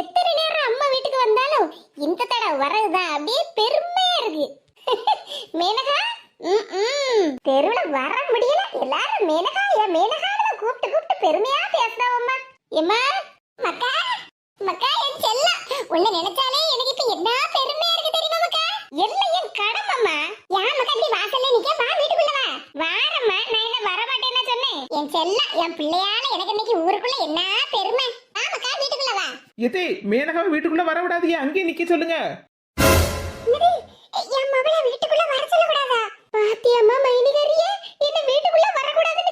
எத்தனை நேரம் அம்மா வீட்டுக்கு வந்தாலும் இந்த தடவை வரதுதான் அப்படியே பெருமையா இருக்கு. மேனகா தெருவுல வர முடியல. எல்லாரும் மேனகா என் மேனகான்னு கூப்பிட்டு கூப்பிட்டு பெருமையா பேசுறாவம்மா எம்மா மக்கா மக்கா என் செல்லம். உன்னை நினைச்சாலே எனக்கு இப்ப என்ன பெருமையா இருக்கு தெரியுமா மக்கா? எல்லாம் என் கடமம்மா ஏன் மக்கா நீ வாசல்ல நிக்க? வா வீட்டுக்குள்ள வா. வாரம்மா நான் என்ன வர மாட்டேன்னா சொன்னேன். என் செல்லம் என் பிள்ளையால எனக்கு இன்னைக்கு ஊருக்குள்ள என்ன பெருமை? மக்கா வீட்டுக்குள்ள வா எதே மேனகாவை வீட்டுக்குள்ள வர விடாதீங்க. அங்கேயே நிக்க சொல்லுங்க. என் வீட்டுக்குள்ள வர சொல்லக்கூடாதா? பாத்தியம்மா மைனிகரிய? என்ன வீட்டுக்குள்ள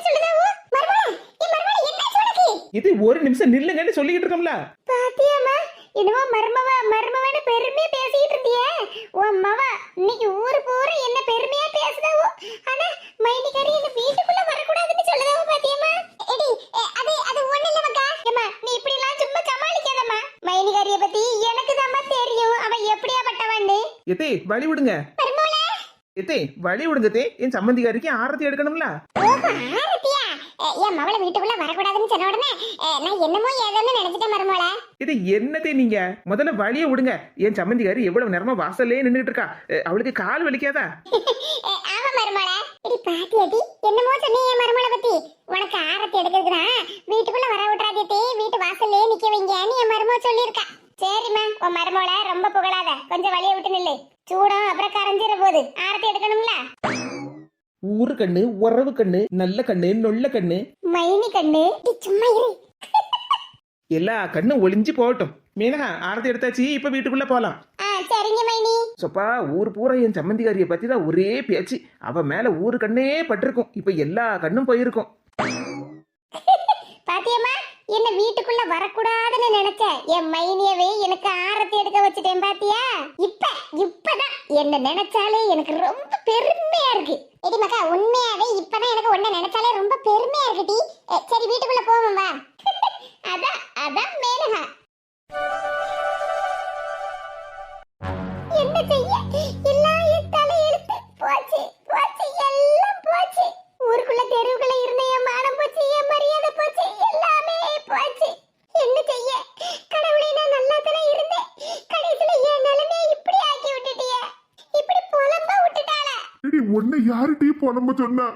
சொல்லுதாவோ? என் என்ன உனக்கு இது ஒரு நிமிஷம் நில்லுங்கன்னு சொல்லிக்கிட்டு இருக்கோம்ல. பாத்தியம்மா என்னவோ மருமவ மருமவன்னு பெருமையா பேசிட்டு இருந்தியே. உன் மவ இன்னைக்கு ஊரு பூரா என்ன பெருமையா பேசுதாவோ? ஆனா மைனிகரி என்ன வீட்டுக்குள்ள வரக்கூடாதுன்னு சொல்லுதாவோ பாத்தியம்மா எடி எ, அது அது ஒண்ணு இல்ல மக்கா ஏம்மா நீ இப்படி எல்லாம் சும்மா சமாளிக்காதம்மா மைனிகரிய பத்தி எனக்கு தான் தெரியும் அவ எப்படியாப்பட்டவன்னு எதே வழி விடுங்க. மருமகளே எதே வழி விடுங்க தே என் சம்மந்திக்காரிக்கு ஆரத்தி எடுக்கணும்ல? என் மவளை வீட்டுக்குள்ள வரக்கூடாதுன்னு சொன்ன உடனே நான் என்னமோ ஏதோன்னு நினைச்சிட்டேன் மருமோள. இது என்னதே நீங்க? முதல்ல வழிய விடுங்க. என் சம்மந்திக்காரி எவ்வளவு நேரமா வாசல்லே நின்னுட்டு இருக்கா. அவளுக்கு கால் வலிக்காதா? ஆமா மருமோள. இடி பாத்தியாடி என்னமோ சொன்னீங்க மருமோளை பத்தி. உனக்கு ஆரத்தி எடுக்கிறதுனா வீட்டுக்குள்ள வர விட்டுறாதே வீட்டு வாசல்லே நிக்க வைங்கன்னு என் மருமோ சொல்லியிருக்கா. சரிம்மா உன் மருமோள ரொம்ப புகழாத. கொஞ்சம் வழிய விட்டு நில்லு. சூடம் அப்புறம் கரைஞ்சிட போகுது ஆரத்தி எடுக்கணும்ல? ஊரு கண்ணு உறவு கண்ணு நல்ல கண்ணு நொல்ல கண்ணு. மைனி கண்ணு. சும்மா இரு. எல்லா கண்ணும் ஒளிஞ்சு போகட்டும். மேனகா ஆரத்தி எடுத்தாச்சு இப்ப வீட்டுக்குள்ள போலாம். சரிங்க மைனி. சொப்பா ஊர் பூரா என் சம்மந்திக்காரிய பத்தி தான் ஒரே பேச்சு. அவ மேல ஊரு கண்ணே பட்டிருக்கும். இப்ப எல்லா கண்ணும் போயிருக்கும். பாத்தியம்மா? என்ன வீட்டுக்குள்ள வரக்கூடாதுன்னு நினைச்ச? என் மைனியவே எனக்கு ஆரத்தி எடுக்க வச்சுட்டேன் பாத்தியா? இப்ப இப்பதான். என்ன நினைச்சாலே எனக்கு ரொம்ப பெருமையா இருக்கு. எடி மக்கா உண்மையாவே இப்பதான் எனக்கு உன்ன நினைச்சாலே ரொம்ப பெருமையா இருக்கு டி. சரி வீட்டுக்குள்ள போவோம் வா. அதான் அதான் மேலகா புலம்ப சொன்னா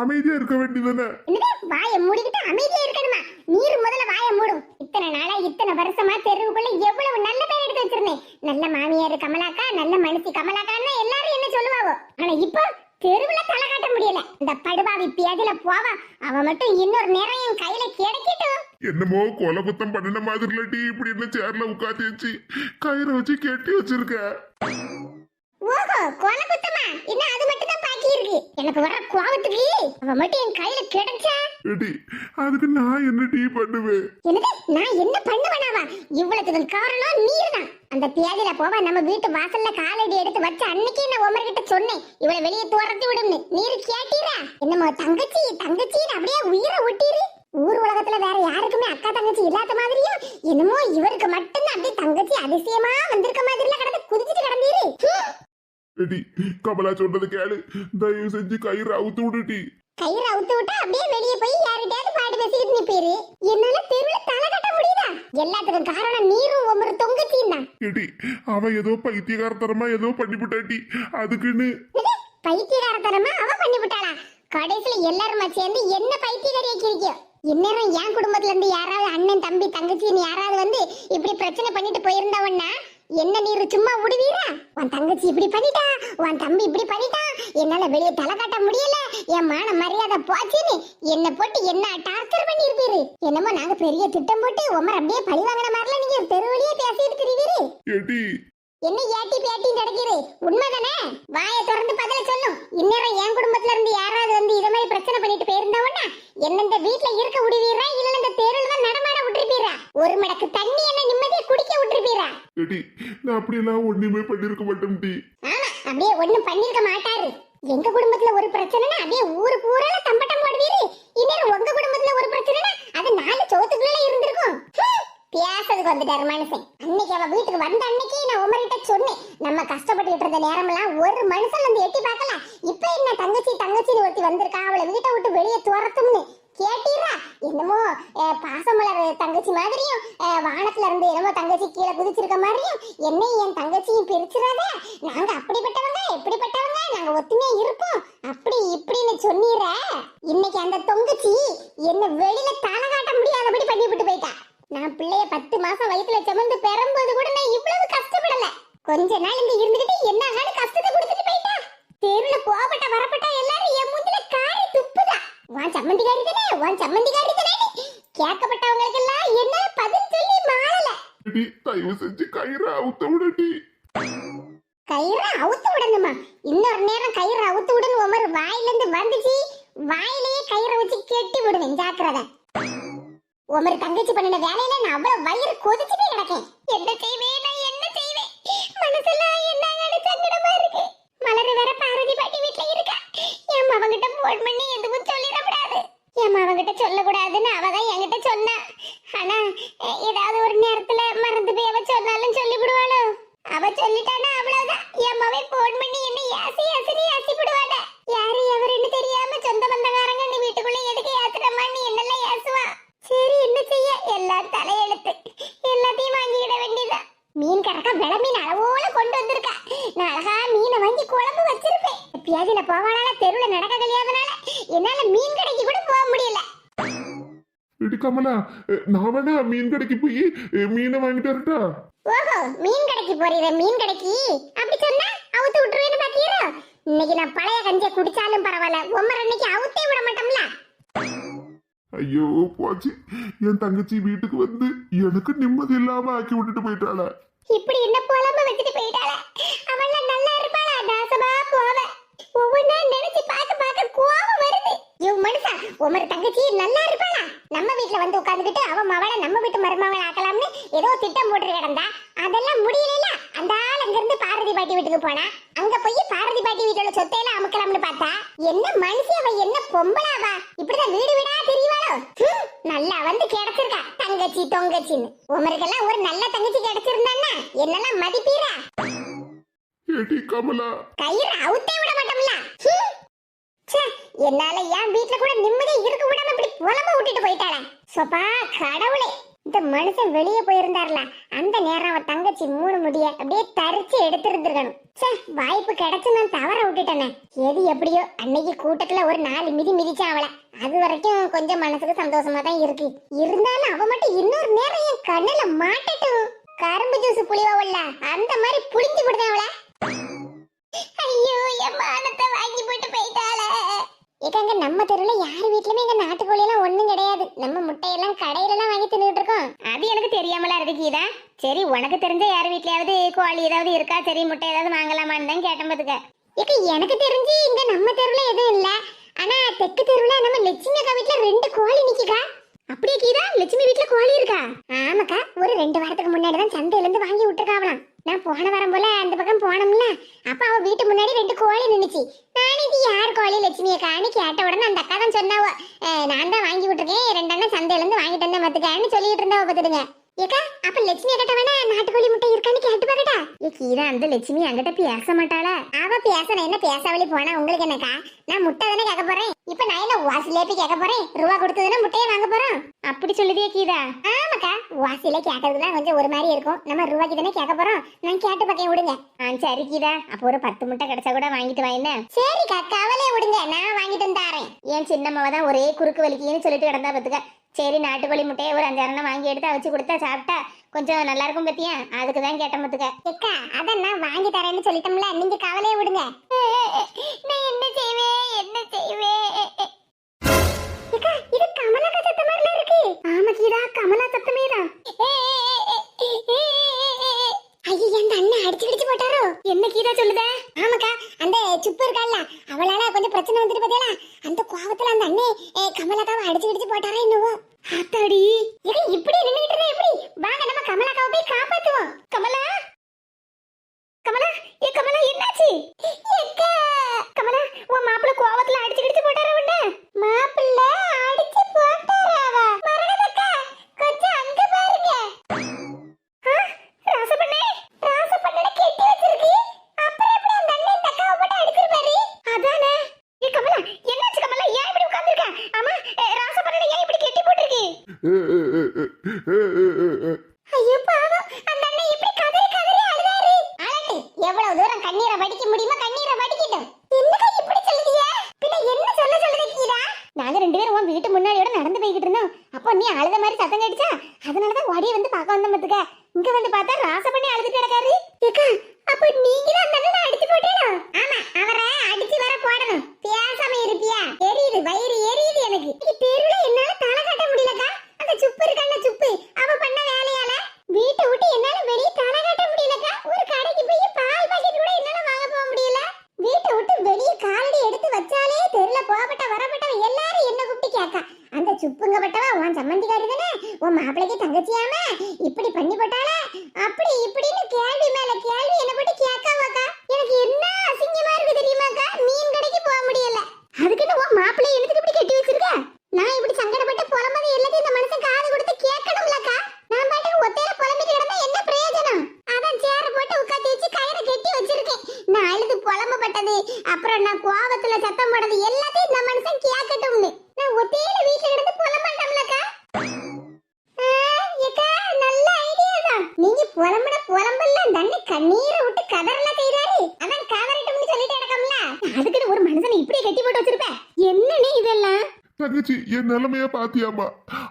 அமைதியா இருக்க வேண்டியதானே என்னது? வாயை மூடிக்கிட்டு அமைதியா இருக்கணுமா? நீர் முதல்ல வாயை மூடும் இத்தனை நாளா இத்தனை வருஷமா தெருவுக்குள்ள எவ்வளவு நல்ல பேர் எடுத்து வச்சிருந்தேன். நல்ல மாமியார் கமலாக்கா நல்ல மனுஷி கமலாக்கான்னு எல்லாரும் என்ன சொல்லுவாவோ. ஆனா இப்போ தெருவுல தலை காட்ட முடியல. இந்த படுபாவி பேதில போவா. அவ மட்டும் இன்னொரு நேரம் என் கையில கிடைக்கட்டும் என்னமோ கொலை குத்தம் பண்ணின மாதிரி டி இப்படி என்ன சேர்ல உட்காந்து வச்சு கயிறை வச்சு கெட்டி வச்சிருக்க. ஓஹோ கொலை குத்தமா? இன்னும் அது மட்டும் தான் பாக்கி இருக்கு. எனக்கு வர கோவத்துக்கு அவ மட்டும் என் கையில கிடைச்சா? எடி அதுக்கு நான் என்ன டீ பண்ணுவேன்? என்னது? நான் என்ன பண்ணுவேனாவா இவ்வளவுக்கு காரணம் நீர் தான் அந்த பியாதில போவா நம்ம வீட்டு வாசல்ல காலடி எடுத்து வச்ச அன்னைக்கே நான் உமர் கிட்ட சொன்னேன். இவளை வெளியே துரத்தி விடும்னு. நீர் கேட்டீரா? என்னமோ தங்கச்சி தங்கச்சின்னு அப்படியே உயிரை ஒட்டீரு. ஊர் உலகத்துல வேற யாருக்குமே அக்கா தங்கச்சி இல்லாத மாதிரியும் என்னமோ இவருக்கு மட்டும்தான் அப்படியே தங்கச்சி அதிசயமா வந்திருக்க மாதிரில கடந்து குதிச்சிட்டு கிடந்தீரு. எடி கமலா சொன்னது கேளு. தயவு செஞ்சு கயிறு அவுத்து விடுடி. கயிறு அவுத்து விட்டா அப்படியே வெளியே போய் யார்கிட்டயாவது பாட்டு பேசிட்டு நிப்பீரு? என்னால தெருவுல தலை கட்ட முடியுதா? எல்லாத்துக்கும் காரணம் நீரும் ஒவ்வொரு தொங்கச்சியும் தான். எடி அவன் ஏதோ பைத்தியகாரத்தனமா ஏதோ பண்ணிவிட்டாட்டி அதுக்குன்னு இது பைத்தியகாரத்தனமா அவ பண்ணி விட்டாளா கடைசியில எல்லாருமா சேர்ந்து என்ன பைத்தியகாரியா கிரிக்கோ இந்நேரம் என் குடும்பத்துல இருந்து யாராவது அண்ணன் தம்பி தங்கச்சின்னு யாராவது வந்து இப்படி பிரச்சனை பண்ணிட்டு போயிருந்தவன்னா என்ன நீர் சும்மா விடுவீரா உன் தங்கச்சி இப்படி பண்ணிட்டா உன் தம்பி இப்படி பண்ணிட்டா என்னால வெளியே தலை காட்ட முடியல என் மான மரியாதை போச்சுன்னு என்ன போட்டு என்ன டார்ச்சர் பண்ணி இருப்பீரு என்னமோ நாங்க பெரிய திட்டம் போட்டு உமர் அப்படியே பழி வாங்கின மாதிரிலாம் நீங்க தெருவழியே பேசிட்டு இருக்கிறீரு என்ன ஏட்டி பேட்டி நடக்குது உண்மைதானே? வாயை திறந்து பதில சொல்லும் இந்நேரம் என் குடும்பத்துல இருந்து யாராவது வந்து இத மாதிரி பிரச்சனை பண்ணிட்டு போயிருந்தவனா என்ன இந்த வீட்ல இருக்க விடுவீரா இல்ல இந்த தெருவுல தான் நடமாட விட்டுருப்பீரா? ஒரு மடக்கு தண்ணி என்ன நிம்மதியா குடிக்க விட்டுருப்பீரா? எடி நான் அப்படியெல்லாம் ஒண்ணுமே பண்ணிருக்க மாட்டேன் டி. ஆமா அப்படியே ஒண்ணும் பண்ணிருக்க மாட்டாரு. எங்க குடும்பத்துல ஒரு பிரச்சனைனா அப்படியே ஊரு பூரால தம்பட்டம் போடுவீரு. இந்நேரம் உங்க குடும்பத்துல ஒரு பிரச்சனைனா அது நாலு சோத்துக்குள்ள இருந்திருக்கும். பேசுறதுக்கு வந்துட்டாரு மனுஷன். அன்னைக்கு அவன் வீட்டுக்கு வந்த அன்னைக்கு நான் உமர்கிட்ட சொன்னேன். நம்ம கஷ்டப்பட்டுக்கிட்டு இருந்த நேரம்லாம் ஒரு மனுஷன் வந்து எட்டி பார்க்கல. இப்ப என்ன தங்கச்சி தங்கச்சின்னு ஒருத்தி வந்திருக்கா? அவளை வீட்டை விட்டு வெளியே துரத்தும்னு. கேட்டீரா? என்னமோ பாசமலர் தங்கச்சி மாதிரியும் வானத்துல இருந்து என்னமோ தங்கச்சி கீழே குதிச்சிருக்க மாதிரியும் என்னையும் என் தங்கச்சியும் பிரிச்சிடாத நாங்க அப்படிப்பட்டவங்க எப்படிப்பட்டவங்க நாங்க ஒத்துமையா இருப்போம். அப்படி இப்படின்னு சொன்னீர. இன்னைக்கு அந்த தொங்கச்சி என்ன வெளியில தலை காட்ட முடியாதபடி பண்ணிவிட்டு போயிட்டா. நான் பிள்ளைய பத்து மாசம் வயித்துல சுமந்து பெறும்போது கூட நான் இவ்வளவு கஷ்டப்படல. கொஞ்ச நாள் இங்க இருந்துகிட்டு என்ன ஆகாது கஷ்டத்தை கொடுத்துட்டு போயிட்டா. தெருல போகப்பட்ட வரப்பட்ட எல்லாரும் என் முந்தில காரி துப்புதா. வான் சம்மந்திகாரி தானே? வான் சம்மந்திகாரி தானே கேட்கப்பட்டவங்களுக்கு எல்லாம் என்ன பதில் சொல்லி மாறல. தயவு செஞ்சு கயிறை அவுத்த விடட்டி கயிறை அவுத்து விடணுமா இன்னொரு நேரம் கயிறை அவுத்து விடணும் உமர் வாயில இருந்து வந்துச்சு வாயிலேயே கயிறை வச்சு கெட்டி விடுவேன் ஜாக்கிரதை உமர் தங்கச்சி பண்ணின வேலையில நான் அவ்வளவு வயிறு கொதிச்சுட்டே கிடக்கேன் என்ன செய்வேன் நான் என்ன செய்வேன் மனசெல்லாம் என்ன சங்கடமா இருக்கு மலர் வேற பார்வதி பாட்டி வீட்டுல இருக்கா என் மவங்கிட்ட போன் பண்ணி எதுவும் சொல்லிடக்கூடாது என் மவங்கிட்ட சொல்லக்கூடாதுன்னு அவ தான் என்கிட்ட சொன்னா ஆனா அஹ், ஏதாவது ஒரு நேரத்துல மறந்து போய் அவ சொன்னாலும் சொல்லி விடுவாளோ அவ சொல்லிட்டானா அவ்வளவுதான் என் மவன் போன் பண்ணி என்ன ஏசி ஏசினி ஏசி விடுவாட யாரு எவருன்னு தெரியாம சொந்த பந்தக்காரங்க நீ வீட்டுக்குள்ள எதுக்கு ஏத்துறமா நீ என்னெல்லாம் ஏசுவா சரி என்ன செய்ய எல்லாம் தலையெழுத்து எல்லாத்தையும் வாங்கிக்கிட வேண்டியதான் மீன் கறக்க வெள மீன் அளவோல கொண்டு வந்திருக்கா நான் அழகா மீனை வாங்கி குழம்பு வச்சிருப்பேன் எப்பயாவது நான் போவானால தெருவுல நடக்க கழியாதனால என்னால மீன் கடைக்கு கூட போக முடியல இடி கமலா நான் வேணா மீன் கடைக்கு போய் மீனை வாங்கிட்டு வரட்டா? ஓஹோ மீன் கடைக்கு போறீர மீன் கடைக்கு? அப்படி சொன்னா அவுத்து விட்டுருவேன்னு பாத்தீரோ இன்னைக்கு நான் பழைய கஞ்சிய குடிச்சாலும் பரவாயில்ல ஒம்மர் அன்னைக்கு அவுத்தே விட மாட்டோம்ல? ஐயோ போச்சு. என் தங்கச்சி வீட்டுக்கு வந்து எனக்கு நிம்மதி இல்லாம ஆக்கி விட்டுட்டு போயிட்டாள? இப்படி என்ன புலம்ப வச்சுட்டு போயிட்டாள? அவள நல்லா இருப்பாளா? நாசமா போவ. ஒவ்வொன்னா நினைச்சு பார்க்க பார்க்க கோபம் வருது. யோ மனுஷா உமர் தங்கச்சி நல்லா இருப்பாளா? நம்ம வீட்ல வந்து உட்கார்ந்துகிட்டு அவ மவளை நம்ம வீட்டு மருமகளை ஆக்கலாம்னு ஏதோ திட்டம் போட்டு கிடந்தா அதெல்லாம் முடியல அந்த ஆள் அங்க இருந்து பாரதி பாட்டி வீட்டுக்கு போனா அங்க போய் பாரதி பாட்டி வீட்டோட சொத்தையெல்லாம் அமுக்கலாம்னு பார்த்தா என்ன மனுஷி அவ என்ன பொம்பளாவா இப்படிதான் வீடு வீடா தெரியவாளோ? நல்லா வந்து கிடைச்சிருக்கா தங்கச்சி தொங்கச்சின்னு. உமருக்கெல்லாம் ஒரு நல்ல தங்கச்சி கிடைச்சிருந்தான்னா என்னெல்லாம் மதிப்பீரா? கயிறு அவுத்தே விட மாட்டோம்ல. என்னால என் வீட்டுல கூட நிம்மதியா இருக்க விடாம இப்படி புலம்ப விட்டுட்டு போயிட்டாளே. சொப்பா கடவுளே. இந்த மனுஷன் வெளியே போயிருந்தார்ல அந்த நேரம் அவ தங்கச்சி மூணு முடிய அப்படியே தரிச்சு எடுத்திருந்திருக்கணும். ச்சே வாய்ப்பு கிடைச்சு நான் தவற விட்டுட்டேனே. எது எப்படியோ அன்னைக்கு கூட்டத்துல ஒரு நாலு மிதி மிதிச்சா அவளை. அது வரைக்கும் கொஞ்சம் மனசுக்கு சந்தோஷமா தான் இருக்கு. இருந்தாலும் அவ மட்டும் இன்னொரு நேரம் என் கண்ணுல மாட்டட்டும். கரும்பு ஜூஸ் புளிவாவல்ல அந்த மாதிரி புளிஞ்சு விடுதேன் அவளை. ஐயோ என் மானத்தை வாங்கி போட்டு போயிட்டா. ஏக்காங்க நம்ம தெருல யார் வீட்லயுமே இந்த நாட்டுக்கோழி எல்லாம் ஒண்ணும் கிடையாது. நம்ம முட்டையெல்லாம் கடையில எல்லாம் வாங்கி தின்னுட்டு இருக்கோம். அது எனக்கு தெரியாமலா இருக்கு கீதா. சரி உனக்கு தெரிஞ்ச யார் வீட்லயாவது கோழி ஏதாவது இருக்கா? சரி முட்டை ஏதாவது வாங்கலாமான்னு தான் கேட்டேன் பாத்துக்க. ஏக்கா எனக்கு தெரிஞ்சு இங்க நம்ம தெருல எதுவும் இல்ல. ஆனா தெற்கு தெருவுல நம்ம லட்சுமி அக்கா வீட்டுல ரெண்டு கோழி நிக்குக்கா. அப்படியே கீதா லட்சுமி வீட்ல கோழி இருக்கா? ஆமாக்கா ஒரு ரெண்டு வாரத்துக்கு முன்னாடி தான் சந்தையில இருந்து வாங்கி விட்டுருக்காவலாம் நான் போன வாரம் போல அந்த பக்கம் போனோம்ல அப்ப அவ வீட்டு முன்னாடி ரெண்டு கோழி நின்னுச்சு. நானே இது யார் கோழி லட்சுமி அக்கான்னு கேட்ட உடனே அந்த அக்கா தான் சொன்னாவோ நான் தான் வாங்கி விட்டுருக்கேன் ரெண்டெண்ணம் சந்தையில இருந்து வாங்கிட்டு வந்தேன் மத்துக்கான்னு சொல்லிட்டு இருந்தாவ பாத்துடுங்க ஏக்கா அப்ப லட்சுமி கிட்ட வேணா நாட்டுக்கோழி முட்டை இருக்கான்னு கேட்டு பாக்கட்டா? ஏ கீதா அந்த லட்சுமி அங்கிட்ட பேச மாட்டாளா? அவ பேசணும் என்ன பேசாவளி போனா உங்களுக்கு என்னக்கா? நான் முட்டை தானே கேட்க போறேன்? இப்ப நான் என்ன வாசிலேப்பி போய் கேட்க போறேன்? ரூபா கொடுத்ததுன்னா முட்டையை வாங்க போறோம். அப்படி சொல்லுதே கீதா. ஆமாக்கா வாசில கேட்கறதுக்கு தான் கொஞ்சம் ஒரு மாதிரி இருக்கும். நம்ம ரூபாய்க்கு தானே கேட்க போறோம். நான் கேட்டு பக்கம் விடுங்க. ஆ சரி கீதா. அப்போ ஒரு பத்து முட்டை கிடைச்சா கூட வாங்கிட்டு வாங்க சரிக்கா கவலை விடுங்க. நான் வாங்கிட்டு வந்து தரேன். என் சின்னம்மாவை தான் ஒரே குறுக்கு வலிக்கின்னு சொல்லிட்டு கிடந்தா பத்துக்க. சரி நாட்டுக்கோழி முட்டையை ஒரு அஞ்சாறு வாங்கி எடுத்து வச்சு கொடுத்தா சாப்பிட்டா கொஞ்சம் நல்லா இருக்கும் பத்தியா? அதுக்கு தான் கேட்டேன் பத்துக்க அக்கா அதான் நான் வாங்கி தரேன்னு சொல்லிட்டோம்ல நீங்க கவலையை விடுங்க. நான் என்ன செய்வேன் என்ன செய்வேன்? eh, eh, அந்த உன் சம்மந்திக்காரி தானே? உன் மாப்பிளைக்கு தங்கச்சியாம? இப்படி பண்ணி போட்டாளே? அப்படி இப்படின்னு கேள்வி மேல கேள்வி என்ன போட்டு கேட்காமாக்கா எனக்கு என்ன அசிங்கமா இருக்கு தெரியுமாக்கா மீன் கடைக்கு போக முடியல அதுக்குன்னு உன் மாப்பிள்ளை எனக்கு இப்படி கட்டி வச்சிருக்க நான் இப்படி சங்கடப்பட்டு புலம்பது எல்லாத்தையும் இந்த மனுஷன் காது கொடுத்து கேட்கணும்லக்கா நான் பாட்டுக்கு ஒத்தையில புலம்பிட்டு கிடந்தா என்ன பிரயோஜனம் அதான் சேர போட்டு உட்காந்து வச்சு கயிறை கட்டி வச்சிருக்கேன் நான் அழுது புலம்பப்பட்டது அப்புறம் நான் கோவத்துல சத்தம் போடுறது எல்லாத்தையும் இந்த மனுஷன் கேட்கட்டும்னு நான் ஒத்தையில வீட்டுல கிடந்து புலம்பட்டோம்லக்கா ஏக்கா நல்ல ஐடியா தான் நீங்க புலம்புன புலம்பல்ல தண்ணி கண்ணீரை விட்டு கதறலாம் செய்றாரு அதான் கதறட்டும்னு சொல்லிட்டு கிடக்கம்ல அதுக்குன்னு ஒரு மனுஷனை இப்படியே கட்டி போட்டு வச்சிருப்ப என்னன்னு இதெல்லாம் தங்கச்சி என் நிலைமைய பாத்தியாமா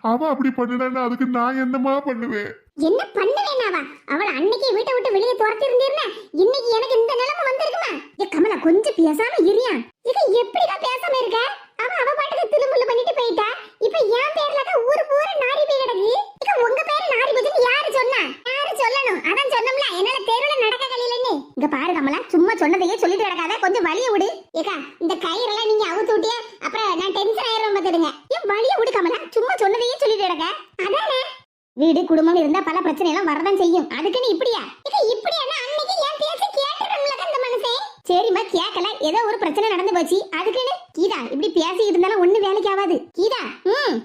அவ அப்படி பண்ணினான்னா அதுக்கு நான் என்னமா பண்ணுவேன்? என்ன பண்ணுவேனாவா அவள அன்னைக்கு வீட்டை விட்டு வெளியே துரத்தி இருந்தீர்னா இன்னைக்கு எனக்கு இந்த நிலைமை வந்திருக்குமா? ஏ கமலா கொஞ்சம் பேசாம இருயா? இது எப்படிக்கா பேசாம இருக்க? அவ அவ பாட்டுக்கு திரும்புல பண்ணிட்டு போயிட்டா. இப்ப என் பேர்ல தான் ஊரு பூரா நாரி போய் கிடக்கு இக்க உங்க பேரு நாரி போச்சுன்னு யாரு சொன்னா? யாரு சொல்லணும்? அதான் சொன்னோம்ல என்னால தெருவுல நடக்க கலையிலன்னு. இங்க பாரு கமலா சும்மா சொன்னதையே சொல்லிட்டு கிடக்காத. கொஞ்சம் வலிய விடு. ஏக்கா இந்த கயிறெல்லாம் நீங்க அவுத்து விட்டிய? அப்புறம் நான் டென்ஷன் ஆயிரம் பார்த்துடுங்க ஏன் வலிய விடு கமலா. சும்மா சொன்னதையே சொல்லிட்டு கிடக்க. அதானே? வீடு குடும்பம் இருந்தா பல பிரச்சனை எல்லாம் வரதான் செய்யும். அதுக்குன்னு இப்படியா? இது இப்படியானா? அன்னைக்கு என் பேச்சு கேட்டுறோம்ல சரிம்மா கேட்கல ஏதோ ஒரு பிரச்சனை நடந்து போச்சு. அதுக்குன்னு கீதா இப்படி பேசிக்கிட்டு இருந்தாலும் ஒண்ணு வேலைக்கு ஆகாது. கீதா ம்.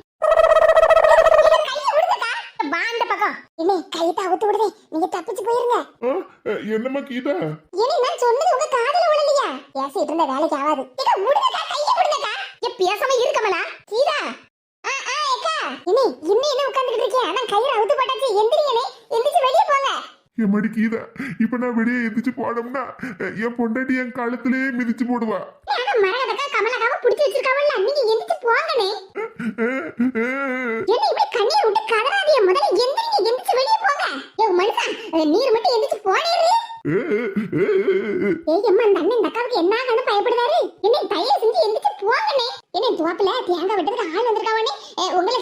வா அந்த பக்கம். என்ன கையை அவுத்து விடுதே. நீங்க தப்பிச்சு போயிருங்க. என்னம்மா கீதா? ஏனி நான் சொன்னது உங்க காதுல விழலையா? பேசிட்டு இருந்த வேலைக்கு ஆகாது. இத விடுங்கக்கா கைய விடுங்கக்கா ஏ பேசாம இருக்கமலா கீதா. ஆ ஆ ஏக்கா. இனி இன்னும் என்ன உட்கார்ந்துட்டு இருக்கீங்க அவுத்து போட்டாச்சு. வெளிய என் எம்மடி கீதா. இப்ப நான் வெளியே எந்திரிச்சு போனோம்னா என் பொண்டாட்டி என் காலத்திலேயே மிதிச்சு போடுவா. ஆனா என்ன பயப்படுறாரு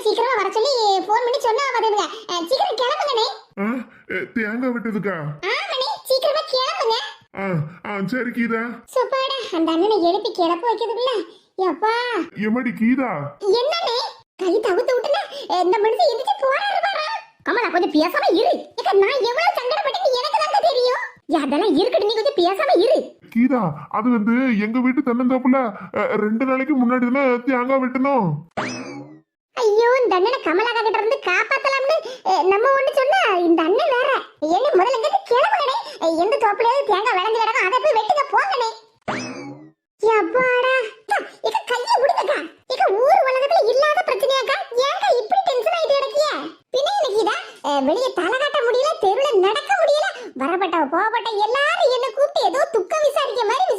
சீக்கிரமா வர சொல்லி பண்ணி சொன்னா அஹ், சீக்கிரம் கிளம்புங்கனே ஆ, அஹ், தேங்காய் விட்டதுக்கா ஆ ஆ சரி கீதா. சுப்பாடா அந்த அண்ணனை எழுப்பி கிளப்ப வைக்கிறதுக்குள்ள எப்பா? எம்மடி கீதா? என்னண்ணே கை தவிர்த்து விட்டுனா இந்த மனுஷன் எந்திரிச்சு போறாரு பாரு. கமலா கொஞ்சம் பேசாம இரு. ஏக்கா, நான் எவ்வளவு சங்கடப்பட்டேன்னு எனக்கு தான் தெரியும். அதெல்லாம் இருக்கட்டும் நீ கொஞ்சம் பேசாம இரு. கீதா அது வந்து எங்க வீட்டு தென்னந்தோப்புல ரெண்டு நாளைக்கு முன்னாடி தானே தேங்காய் வெட்டணும்? ஐயோ இந்த அண்ணனை கமலாக்கா கிட்ட இருந்து காப்பாத்தலாம்னு நம்ம ஒண்ணு சொன்னா இந்த அண்ணன் வேற. என்ன முதல்ல இங்க கிளம்புங்கனே எந்த தோப்புலயாவது தேங்காய் விளைஞ்சு கிடக்கும் அதை போய் வெட்டுங்க போங்கனே. எப்பாடா. இக்க கைய விடுங்கக்கா இக்க ஊர் உலகத்துல இல்லாத பிரச்சனையாக்கா. ஏங்க இப்படி டென்ஷன் ஆயிட்டு கிடக்கிய? பின்ன எனக்கு இதா? வெளிய தலை காட்ட முடியல தெருவுல நடக்க முடியல. வரப்பட்ட போகப்பட்ட எல்லாரும் என்ன கூப்பிட்டு ஏதோ துக்கம் விசாரிக்க மாதிரி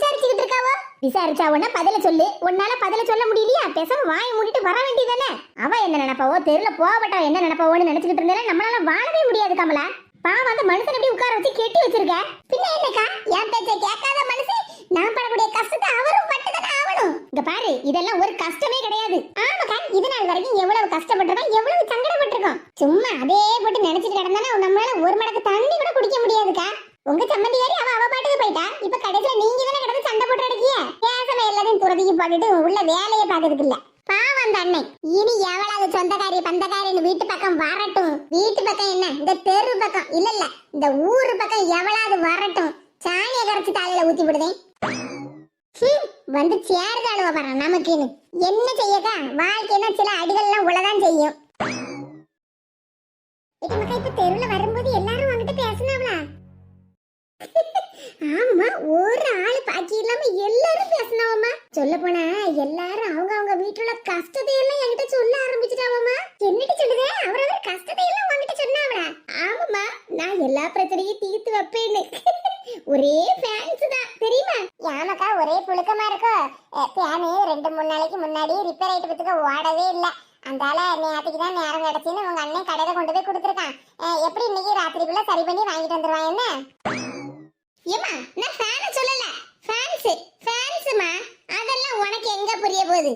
விசாரிச்சா உடனே பதில சொல்லு. உன்னால பதில சொல்ல முடியலையா? பேசாம வாய மூடிட்டு வர வேண்டியதானே அவ என்ன நினைப்பாவோ? தெருல போகப்பட்டவ என்ன நினைப்பாவோன்னு நினைச்சுக்கிட்டு இருந்தாலும் நம்மளால வாழவே முடியாது கமலா. பாவம் அந்த மனுஷன் எப்படி உட்கார வச்சு கெட்டி வச்சிருக்க? பின்ன என்னக்கா? என் பேச்ச கேட்காத மனுஷன் நான் படக்கூடிய கஷ்டத்தை அவரும் பட்டுதானே ஆகணும். இங்க பாரு இதெல்லாம் ஒரு கஷ்டமே கிடையாது. ஆமாக்கா இது நாள் வரைக்கும் எவ்வளவு கஷ்டப்பட்டிருக்கோம் எவ்வளவு சங்கடப்பட்டிருக்கோம். சும்மா அதே போட்டு நினைச்சிட்டு கிடந்தானா நம்மளால ஒரு மடக்கு தண்ணி கூட குடிக்க முடியாதுக்கா. உங்க சம்மந்தியாரி அவ அவ பாட்டுக்கு போயிட்டா? இப்ப கடைசியில நீங்க தானே கிடந்து சண்டை போட்டு அடக்கிய பேசாம எல்லாத்தையும் துறதிக்கு போட்டுட்டு உள்ள வேலையை பாக்குறதுக்கு இல்ல. பாவம் அந்த அண்ணன் இனி எவ்வளவு சொந்தக்காரி பந்தக்காரின்னு வீட்டு பக்கம் வரட்டும். வீட்டு பக்கம் என்ன? இந்த தெரு பக்கம். இல்ல இல்ல. இந்த ஊரு பக்கம் எவ்வளவு வரட்டும். சாணிய கரைச்சு தலையில ஊத்தி விடுதேன். ஹம், வந்து சேருதாளுவ பாரு நமக்குன்னு. என்ன செய்யக்கா? வாழ்க்கைன்னா சில அடிகள்லாம் உலதான் செய்யும். இப்ப தெருல தெருவுல வரும்போது எல்லாரும் வந்துட்டு பேசினாங்களா ஆமா ஒரு ஆள் பாக்கி இல்லாம எல்லாரும் பேசினாவம்மா. சொல்ல போனா எல்லாரும் அவங்க அவங்க வீட்டுல கஷ்டத்தை எல்லாம் என்கிட்ட சொல்ல ஆரம்பிச்சுட்டாவம்மா. என்னடி சொல்லுது? அவரவர் கஷ்டத்தை எல்லாம் உங்ககிட்ட சொன்னாவளா ஆமாமா நான் எல்லா பிரச்சனையும் தீர்த்து வைப்பேன்னு. ஒரே ஃபேன்ஸ் தான் தெரியுமா? யாமக்கா ஒரே புழுக்கமா இருக்கோ? ஃபேனு ரெண்டு மூணு நாளைக்கு முன்னாடி ரிப்பேர் ஆயிட்டு பத்துக்க ஓடவே இல்ல. அந்தால நேற்றுக்கு தான் நேரம் கிடச்சின்னு உங்க அண்ணன் கடையில கொண்டு போய் கொடுத்துருக்கான். எப்படி இன்னைக்கு ராத்திரிக்குள்ள சரி பண்ணி வாங்கிட்டு வந்துருவான் என்ன? ஏமா நான் ஃபேன் சொல்லல. ஃபேன்ஸ் ஃபேன்ஸ்மா அதெல்லாம் உனக்கு எங்க புரிய போகுது?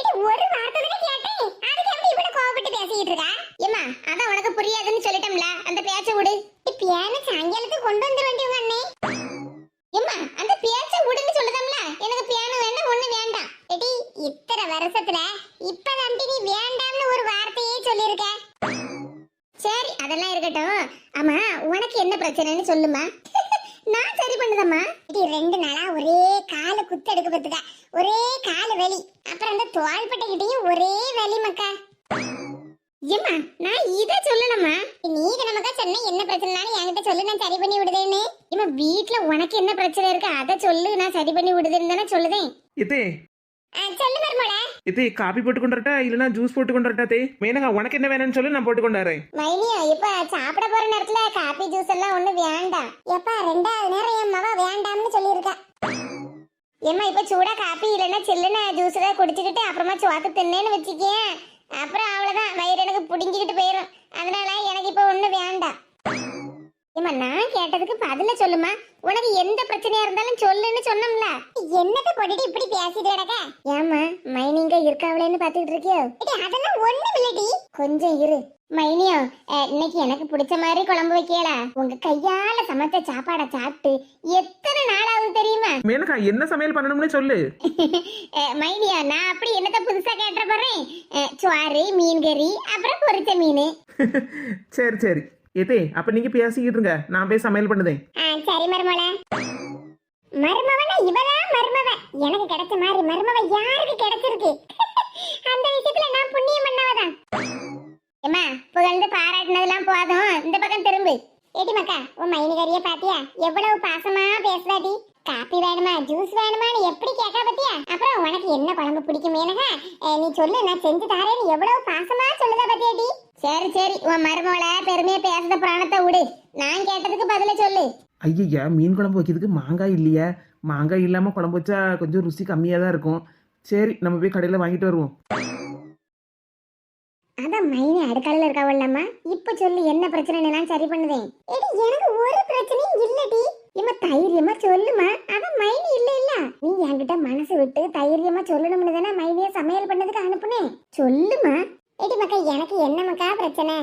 இது ஒரு வார்த்தை தானே கேட்டேன். அதுக்கு எப்படி இவ்வளவு கோவப்பட்டு பேசிட்டு இருக்கா? ஏமா அதான் உனக்கு புரியாதுன்னு சொல்லிட்டோம்ல. அந்த பேச்ச விடு. பியானு சாயங்காலத்துக்கு கொண்டு வந்து வேண்டியவங்க அண்ணே. ஏமா அந்த பேச்ச விடுன்னு சொல்லுதம்ல. எனக்கு பியானோ வேண்டாம் ஒண்ணு வேண்டாம். எடி இத்தனை வருஷத்துல இப்பதான் நீ வேண்டாம்னு ஒரு வார்த்தையே சொல்லியிருக்க. சரி அதெல்லாம் இருக்கட்டும். ஆமா உனக்கு என்ன பிரச்சனைன்னு சொல்லுமா நான் சரி பண்ணுதம்மா. இது ரெண்டு நாளா ஒரே கால குத்து எடுக்க பத்துக்க. ஒரே கால வலி. அப்புறம் அந்த தோள்பட்டைகிட்டயும் ஒரே வலி மக்கா. ஏம்மா நான் இதை சொல்லணுமா நீ இத நமக்கா சொன்ன என்ன பிரச்சனைனாலும் என்கிட்ட சொல்லு நான் சரி பண்ணி விடுதேன்னு. ஏம்மா வீட்டுல உனக்கு என்ன பிரச்சனை இருக்கு? அதை சொல்லு நான் சரி பண்ணி விடுதேன்னு தானே சொல்லுதேன். எத்தே சொல்லு மருமோள. எத்தே காபி போட்டு கொண்டு இல்லைன்னா ஜூஸ் போட்டு கொண்டு வரட்டா தே மேனகா உனக்கு என்ன வேணும்னு சொல்லு நான் போட்டு கொண்டு வரேன். மைனியா இப்ப சாப்பிட போற நேரத்துல காபி ஜூஸ் எல்லாம் ஒண்ணு வேண்டாம். எப்பா ரெண்டாவது நேரம் என் மவ வேண்டாம்னு சொல்லியிருக்கா. ஏம்மா இப்ப சூடா காபி இல்லைன்னா சில்லுன்னு ஜூஸ் ஏதாவது குடிச்சுக்கிட்டு அப்புறமா சோத்து தின்னேன்னு வச்சுக்கேன் அப்புறம் அவ்வளவுதான். வயிறு எனக்கு புடிங்கிக்கிட்டு போயிடும் அதனால எனக்கு இப்ப ஒண்ணு வேண்டாம். ஏம்மா நான் கேட்டதுக்கு பதில சொல்லுமா? உனக்கு எந்த பிரச்சனையா இருந்தாலும் சொல்லுன்னு சொன்னோம்ல. என்னத்த போட்டுட்டு இப்படி பேசிட்டு கிடக்க? ஏம்மா மைனிங்க இருக்காவளேன்னு பாத்துக்கிட்டு இருக்கியோ? அதெல்லாம் ஒண்ணும் இல்லடி. கொஞ்சம் இரு. மைனியோ இன்னைக்கு எனக்கு பிடிச்ச மாதிரி குழம்பு வைக்கல. உங்க கையால சமைச்ச சாப்பாடை சாப்பிட்டு எத்தனை நாள் ஆகுது தெரியுமா? மேனகா என்ன சமையல் பண்ணணும்னு சொல்லு. மைனியா நான் அப்படி என்னத்த புதுசா கேட்ட போறேன்? சோறு மீன் கறி அப்புறம் பொரிச்ச மீன். சரி சரி. ஏதே அப்ப நீங்க பேசிக்கிட்டு இருங்க நான் போய் சமையல் பண்ணுதேன் சரி மருமல மருமவனா இவதான் மருமவ? எனக்கு கிடைச்ச மாதிரி மருமவ யாருக்கு கிடைச்சிருக்கு? அந்த விஷயத்துல நான் புண்ணியம் பண்ணவதான் ஏமா புகழ்ந்து பாராட்டினதெல்லாம் போதும். இந்த பக்கம் திரும்பு. ஏடி மக்கா உன் மைனிகரிய பாத்தியா? எவ்வளவு பாசமா பேசுதாடி காப்பி வேணுமா ஜூஸ் வேணுமான்னு எப்படி கேட்கா பத்தியா? அப்புறம் உனக்கு என்ன குழம்பு பிடிக்கும் மேனகா நீ சொல்லு நான் செஞ்சு தாரேன்னு எவ்வளவு பாசமா சொல்லுதா பத்தியாடி சரி சரி உன் மருமவள பெருமையா பேசுத பிராணத்தை விடு நான் கேட்டதுக்கு பதில சொல்லு. ஐயா மீன் குழம்பு வைக்கிறதுக்கு மாங்காய் இல்லையா. மாங்காய் இல்லாம குழம்பு வச்சா கொஞ்சம் ருசி கம்மியா தான் இருக்கும். சரி நம்ம போய் கடையில வாங்கிட்டு வருவோம். அதான் மைனி அடுக்கலையில இருக்காவல்லம்மா இப்ப சொல்லு என்ன பிரச்சனை நான் சரி பண்ணுதேன்? எடி எனக்கு ஒரு பிரச்சனையும் இல்லடி. இம்மா தைரியமா சொல்லுமா. அதான் மைனி இல்ல இல்ல. நீ என்கிட்ட மனசு விட்டு தைரியமா சொல்லணும்னு தானே மைனிய சமையல் பண்ணதுக்கு அனுப்புனேன். சொல்லுமா. எடி மக்கா எனக்கு என்ன மக்கா பிரச்சனை?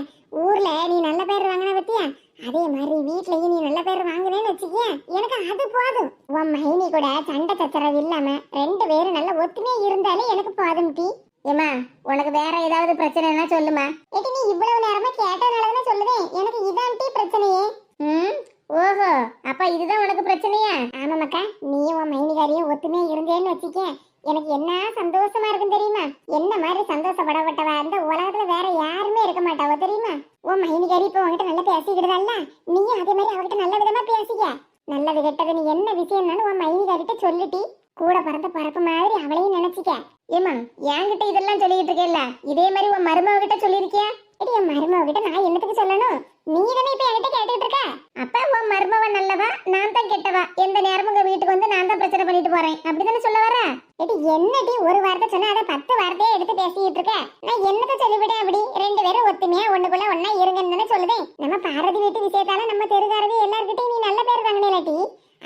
ஊர்ல நீ நல்ல பேர் வாங்கின பத்தியா? அதே மாதிரி வீட்லயும் நீ நல்ல பேர் வாங்கினேன்னு வச்சுக்கிய எனக்கு அது போதும். உன் மைனி கூட சண்டை சச்சரவு இல்லாம ரெண்டு பேரும் நல்ல ஒத்துமையா இருந்தாலே எனக்கு போதும் டி. ஏமா உனக்கு வேற ஏதாவது பிரச்சனைனா சொல்லுமா. ஏடி நீ இவ்வளவு நேரமா கேட்டனால தானே சொல்லுதேன் எனக்கு இதான் டி பிரச்சனையே. ம் ஓஹோ அப்ப இதுதான் உனக்கு பிரச்சனையா? ஆமாமாக்கா நீ உன் மைனிகாரியும் ஒத்துமையா இருந்தேன்னு வச்சுக்கேன் எனக்கு என்ன சந்தோஷமா இருக்கும் தெரியுமா? என்ன மாதிரி சந்தோஷப்படப்பட்டவா? இந்த உலகத்துல வேற யாருமே இருக்க மாட்டாவோ தெரியுமா? உன் மைனிகாரி இப்ப உன்கிட்ட நல்லா பேசிக்கிடுதல்ல நீயும் அதே மாதிரி அவகிட்ட நல்ல விதமா பேசிக்க. நல்லது கெட்டது நீ என்ன விஷயம்னாலும் உன் மைனிகாரிட்ட சொல்லிட்டி கூட பிறந்த பரப்பு மாதிரி அவளையும் நினைச்சிக்க. ஏமா என்கிட்ட இதெல்லாம் சொல்லிட்டு இருக்கேல்ல இதே மாதிரி உன் மருமகிட்ட சொல்லியிருக்கியா? சொல்லிருக்கியா எடி என் கிட்ட நான் என்னத்துக்கு சொல்லணும்? நீ தானே இப்ப என்கிட்ட கேட்டுட்டு இருக்க? அப்ப உன் மருமவ நல்லவா? நான் தான் கெட்டவா? எந்த நேரமும் உங்க வீட்டுக்கு வந்து நான் தான் பிரச்சனை பண்ணிட்டு போறேன். அப்படிதானே சொல்ல வர எடி என்னடி ஒரு வார்த்தை சொன்னா அதை பத்து வார்த்தையே எடுத்து பேசிட்டு இருக்க? நான் என்னத்த சொல்லிவிட அப்படி? ரெண்டு பேரும் ஒத்துமையா ஒண்ணுக்குள்ள ஒண்ணா இருங்கன்னு தானே சொல்லுதேன். நம்ம பாரதி வீட்டு விஷயத்தால நம்ம தெருகாரதி எல்லார்கிட்டயும் நீ நல்ல பேர் வாங்கினேலாட்டி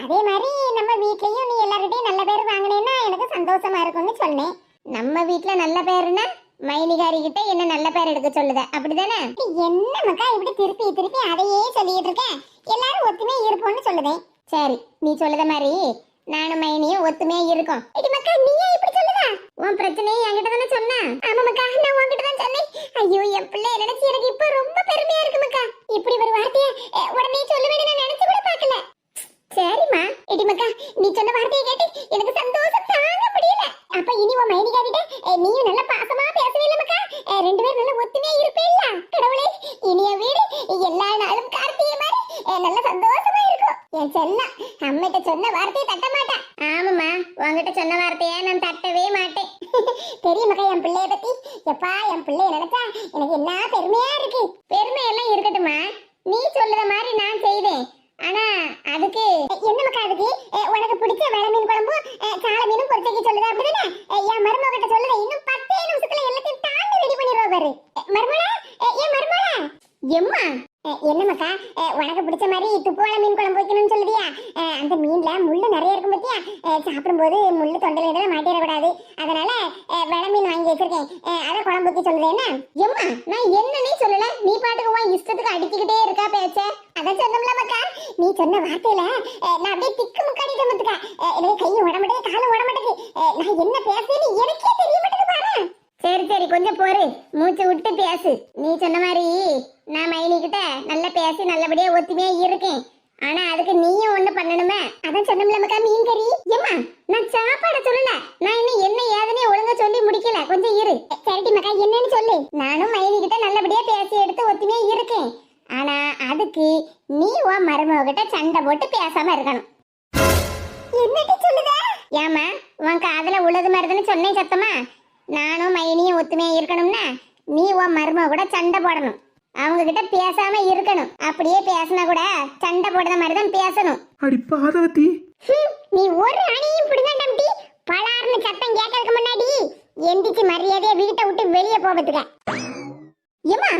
அதே மாதிரி நம்ம வீட்லயும் நீ எல்லார்கிட்டயும் நல்ல பேர் வாங்கினேன்னா எனக்கு சந்தோஷமா இருக்கும்னு சொன்னேன். நம்ம வீட்டுல நல்ல பேருன்னா மைனிகாரி கிட்ட என்ன நல்ல பேர் எடுக்க சொல்லுத? அப்படிதானே? என்ன மக்கா இப்படி திருப்பி திருப்பி அதையே சொல்லிட்டு இருக்க? எல்லாரும் ஒத்துமே இருப்போம்னு சொல்லுதேன் சரி நீ சொல்லுத மாதிரி நானும் மைனியும் ஒத்துமையா இருக்கோம். இடி மக்கா நீயே இப்படி சொல்லுதா? உன் பிரச்சனையை என்கிட்ட தானே சொன்ன? ஆமா மக்கா நான் உன்கிட்ட தான் சொன்னேன். ஐயோ என் பிள்ளை நினைச்சு எனக்கு இப்ப ரொம்ப பெருமையா இருக்கு மக்கா. இப்படி ஒரு வார்த்தைய உடனே சொல்லுவேன்னு நான் நினைச்சு கூட பார்க்கல. சரிம்மா. இடி மக்கா நீ சொன்ன வார்த்தையை கேட்டு எனக்கு சந்தோஷம் தாங்க முடியல. அப்ப இனி உன் மைனிகாரிட்ட நீயும் நல்ல பாசமா பேசவே மக்கா? ரெண்டு பேரும் நல்ல ஒத்துமையா இருப்பேல்ல? கடவுளே இனிய வீடு எல்லா நாளும் கார்த்திகை மாதிரி நல்ல சந்தோஷமா இருக்கும். என் செல்லம் அம்மிட்ட சொன்ன வார்த்தையை தட்ட மாட்டேன். ஆமாம்மா உங்ககிட்ட சொன்ன வார்த்தையை நான் தட்டவே மாட்டேன். தெரியுமாக்கா என் பிள்ளைய பத்தி எப்பா என் பிள்ளைய நினைச்சா எனக்கு என்ன பெருமையா இருக்கு? பெருமை எல்லாம் இருக்கட்டுமா நீ சொல்லுற மாதிரி நான் செய்தேன் ஆனா அதுக்கு என்ன மக்கா அதுக்கு? உனக்கு பிடிச்ச வெள மீன் குழம்பு சால மீனும் பொறுத்தைக்கு சொல்லுது? அப்படிதானே? என் மருமக கிட்ட சொல்லுது? இன்னும் பத்தே நிமிஷத்துல எல்லாத்தையும் தாண்டி ரெடி பண்ணிடுவா பாரு. மருமகளா? ஏன் மருமகளா? எம்மா? என்னமாக்கா உனக்கு பிடிச்ச மாதிரி துப்புவள மீன் குழம்பு வைக்கணும்னு சொல்லுதியா? அந்த மீன்ல முள்ளு நிறைய இருக்கும் பத்தியா? சாப்பிடும்போது முள்ளு தொண்டையில இதெல்லாம் மாட்டிடக்கூடாது. அதனால வெள மீன் வாங்கி வச்சிருக்கேன். அதை குழம்பு வைக்க சொல்லுது. என்ன? எம்மா நான் என்னன்னே சொல்லல. நீ பாட்டுக்கு உன் இஷ்டத்துக்கு அடிச்சுக்கிட்டே இருக்கா பேச்ச? அதான் சொன்னோம்ல மக்கா நீ சொன்ன வார்த்தையில நான் அப்படியே திக்கு முக்காடிட்டு வந்துக்கா எனக்கு கையும் உட மாட்டேது காலும் நான் என்ன பேசுறேன்னு எனக்கே தெரியும் சரி சரி கொஞ்சம் பொறு. மூச்சு விட்டு பேசு. நீ சொன்ன மாதிரி நான் மைனி கிட்ட நல்லா பேசி நல்லபடியா ஒத்துமையா இருக்கேன். ஆனா அதுக்கு நீயும் ஒண்ணு பண்ணணுமே? அதான் சொன்னோம்ல மக்கா மீன் கறி ஏம்மா நான் சாப்பாட சொல்லல. நான் இன்னும் என்ன ஏதுனே ஒழுங்கா சொல்லி முடிக்கல. கொஞ்சம் இரு. சரிட்டி மக்கா என்னன்னு சொல்லு. நானும் மைனி கிட்ட நல்லபடியா பேசி எடுத்து ஒத்துமையா இருக்கேன். ஆனா அதுக்கு நீ உன் மருமக கிட்ட சண்டை போட்டு பேசாம இருக்கணும். என்னடி சொல்லுதா? ஏமா உன் காதல உள்ளது மருதுன்னு சொன்னேன் சத்தமா? நானும் மைனியும் ஒத்துமையா இருக்கணும்னா நீ உன் மருமக கூட சண்டை போடணும். அவங்க கிட்ட பேசாம இருக்கணும். அப்படியே பேசினா கூட சண்டை போடுற மாதிரி தான் பேசணும். அடி பாதவத்தி ஹம், நீ ஒரு அணியும் பிடிங்கண்டாம்டி பலார்னு சத்தம் கேட்கறதுக்கு முன்னாடி எந்திரிச்சு மரியாதையா வீட்டை விட்டு வெளியே போவதுக்க. ஏமா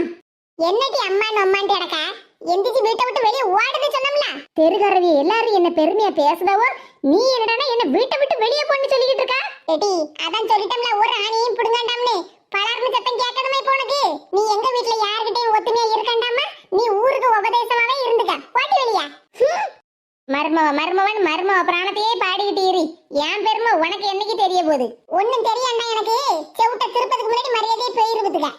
என்னடி அம்மான்னு அம்மான்ட்டு கிடக்க? எந்திரிச்சு வீட்டை விட்டு வெளியே ஓடுது சொன்னோம்ல. தெருகரவி எல்லாரும் என்ன பெருமையா பேசுதாவோ நீ என்னடா என்ன வீட்டை விட்டு வெளியே போன்னு சொல்லிக்கிட்டு இருக்கா? எடி அதான் சொல்லிட்டோம்ல ஒரு ஆணியும் புடுங்கண்டாம்னு. பலர்னு சத்தம் கேட்கணுமே போனது நீ எங்க வீட்ல யார்கிட்டயும் ஒத்துமையா இருக்கண்டாமா? நீ ஊருக்கு உபதேசமாவே இருந்துக்க. ஓட்டி வெளியா. மர்மவ மர்மவன் மர்மவ பிராணத்தையே பாடிக்கிட்டு இரு. என் பெருமை உனக்கு என்னைக்கு தெரிய போகுது? ஒண்ணும் தெரியண்டா எனக்கு. செவுட்ட திருப்பதுக்கு முன்னாடி மரியாதையே போயிருக்குதுக்க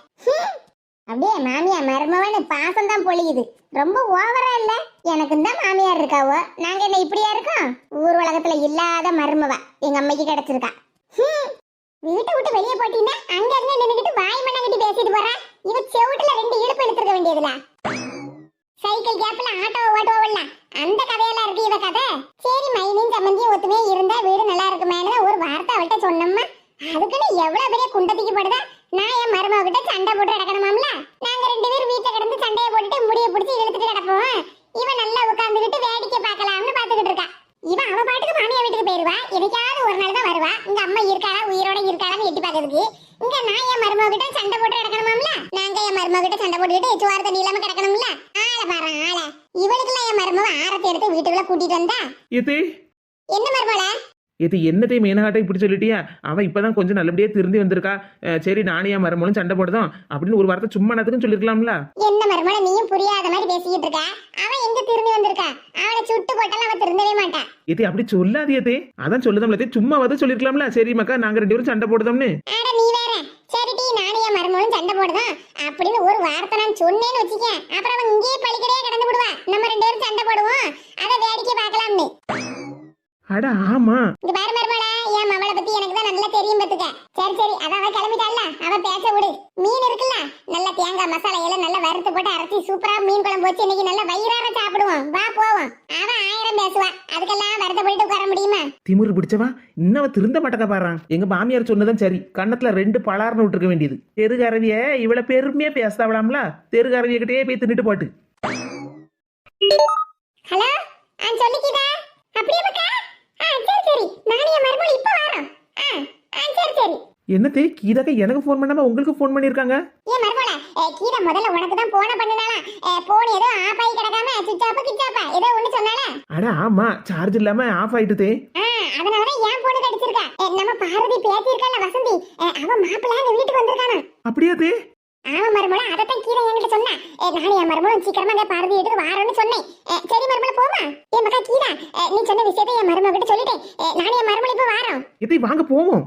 அப்படியே மாமியார் மருமவனு பாசம் தான் பொழியுது. ரொம்ப ஓவரா இல்ல? எனக்கு தான் மாமியார் இருக்காவோ? நாங்க என்ன இப்படியா இருக்கோம்? ஊர் உலகத்துல இல்லாத மருமவ. எங்க அம்மைக்கு கிடைச்சிருக்கா. ஹம். வீட்டை விட்டு வெளியே போட்டீங்கன்னா அங்க அங்க நின்னுகிட்டு வாய் மண்ணங்கிட்டு பேசிட்டு போறா. இவ செவுட்டுல ரெண்டு இழுப்பு எடுத்துருக்க வேண்டியதுல. சைக்கிள் கேப்ல ஆட்டோ விடலாம் அந்த கதையெல்லாம் இருக்கு இவ கதை. சரி மைனியும் சம்மந்தியும் ஒத்துமையா இருந்தா வீடு நல்லா இருக்குமேன்னு ஒரு வார்த்தை அவள்கிட்ட சொன்னோம்மா. அதுக்குன்னு எவ்வளவு பெரிய குண்டத்துக்கு படுதா? நான் என் மருமக கிட்ட சண்டை போட்டு கிடக்கணுமாம்ல நாங்க ரெண்டு பேரும் வீட்டுல கிடந்து சண்டையை போட்டுட்டு முடிய பிடிச்சி இழுத்துட்டு கிடப்போம். இவன் நல்லா உட்கார்ந்துகிட்டு வேடிக்கை பார்க்கலாம்னு பாத்துக்கிட்டு இருக்கா. இவன் அவ பாட்டுக்கு மாமியா வீட்டுக்கு போயிருவா. என்னைக்காவது ஒரு நாள் தான் வருவா. இங்க அம்மா இருக்காளா? உயிரோட இருக்காளான்னு எட்டி பாக்குறதுக்கு இங்க நான் என் மருமக கிட்ட சண்டை போட்டு கிடக்கணுமாம்ல நாங்க என் மருமக கிட்ட சண்டை போட்டுக்கிட்டு சுவார தண்ணி இல்லாம கிடக்கணும்ல? ஆள பாரு ஆள. இவளுக்குலாம் என் மருமக ஆரத்தி எடுத்து வீட்டுக்குள்ள கூட்டிட்டு வந்தா? என்ன மருமல ஏத்து என்னதே மேனகாட்டை இப்படி சொல்லிட்டியா? அவன் இப்பதான் கொஞ்சம் நல்லபடியா திருந்தி வந்திருக்கா. சரி நானே என் மரமலும் சண்டை போடுதோம் அப்படின்னு ஒரு வார்த்தை சும்மா நேரத்துக்கும் சொல்லிருக்கலாம்ல? என்ன மருமல நீயும் புரியாத மாதிரி பேசிக்கிட்டு இருக்க. அவன் எங்க திரும்பி வந்திருக்கா? அவனை சுட்டு போட்டாலும் அவன் திருந்தவே மாட்டான். ஏத்தே அப்படி சொல்லாது ஏத்தே அதான் சொல்லுதம்ல சும்மா வந்து சொல்லிருக்கலாம்ல. சரி மக்கா நாங்க ரெண்டு பேரும் சண்டை போடுதோம்னு. நீ வேற. சரிடி நானும் என் மருமகளும் சண்டை போடுதான் அப்படின்னு ஒரு வார்த்தை நான் சொன்னேன்னு வச்சுக்க அப்புறம் அவன் இங்கேயே பழிக்கடையே கடந்து விடுவா. நம்ம ரெண்டு பேரும் சண்டை போடுவோம். அதை வேடிக்கை பார்க்கலாம்னு. அட ஆமா. இங்க பாரு மருமல என் மவளை பத்தி எனக்கு தான் நல்லா தெரியும் பத்துக்க. சரி சரி அத அவ கிளம்பிட்டால அவ பேச விடு. மீன் இருக்குல்ல? நல்ல தேங்காய் மசாலா எல்லாம் நல்லா வறுத்து போட்டு அரைச்சி சூப்பரா மீன் குழம்பு வச்சு இன்னைக்கு நல்லா வயிறார சாப்பிடுவோம். வா போவோம். அவ ஆயிரம் பேசுவா. அதுக்கெல்லாம் வருத்த போயிட்டு உட்கார முடியுமா? திமிரு பிடிச்சவா? இன்னவ திருந்த மாட்டக்க பாறான். எங்க மாமியார் சொன்னதும் சரி. கண்ணத்துல ரெண்டு பலார்னு விட்டுருக்க வேண்டியது. தெருகரவிய இவள பெருமையா பேசாவலாம்ல தெருகரவிய கிட்டே போய் தின்னுட்டு போட்டு. ஹலோ ஆ சொல்லிக்கிதா? அப்படியே மக்கா ஆ சரி என் மருமகள் இப்ப வரோம். ஆ ஆ சரி சரி. என்னத்தே கீதாக்கா எனக்கு ஃபோன் பண்ணாம உங்களுக்கு ஃபோன் பண்ணிருக்காங்க ஏன் மருமகள கீதா முதல்ல உனக்கு தான் போன பண்ணனால போன் ஏதோ ஆஃப் ஆகி கிடக்காம சுவிட்ச் ஆஃப் கிச்சாப்பா ஏதோ ஒண்ணு சொன்னால அட ஆமா சார்ஜ் இல்லாம ஆஃப் ஆயிட்டுதே. ஆ அதனாலதான் ஏன் போன் கடிச்சிருக்கா? நம்ம பாரதி பேசி இருக்கல வசந்தி. அவ மாப்பிள்ள வீட்டுக்கு வந்திருக்கானா? அப்படியா ஆமா மருமகள அதைத்தான் கீரை என்கிட்ட சொன்னா. நானும் என் மருமகளும் சீக்கிரமா அந்த பாரதி வீட்டுக்கு வாரோன்னு சொன்னேன். சரி மருமகள் போமா என் மக்கா கீரா நீ சொன்ன விஷயத்தை என் மருமகிட்ட சொல்லிட்டேன். நானும் என் மருமகள் இப்ப வாரோம். இதை வாங்க போவோம்?